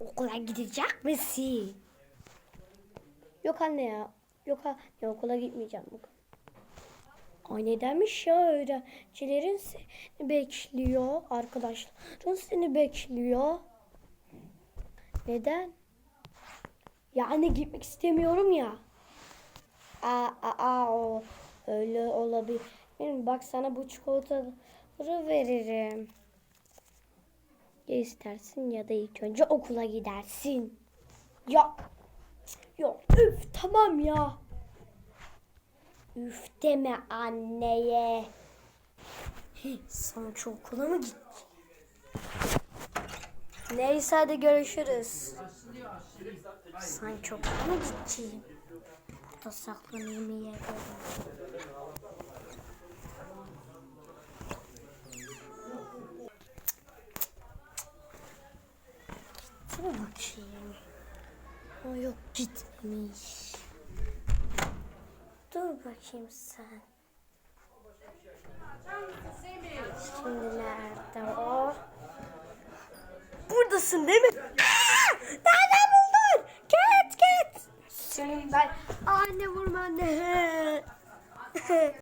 okula gidecek misin? Yok anne ya. Yok anne okula gitmeyeceğim bugün. Ay demiş ya öğrencilerin seni bekliyor. Arkadaşların seni bekliyor. Neden? Yani gitmek istemiyorum ya. Aa, aa, aa, o öyle olabilir. Bak sana bu çikolataları veririm. Ya istersin ya da ilk önce okula gidersin. Ya ya üf tamam ya. Üf deme anneye. Sanki okula mı git? Neyse hadi görüşürüz. Sanki okula mı gideceğim? Burada saklanayım yer Dur bakayım. O yok gitmiş. Dur bakayım sen. Şimdi nerede o? Buradasın değil mi? Aa! Nereden buldun? Ket ket. Senin ben. Anne vurma anne.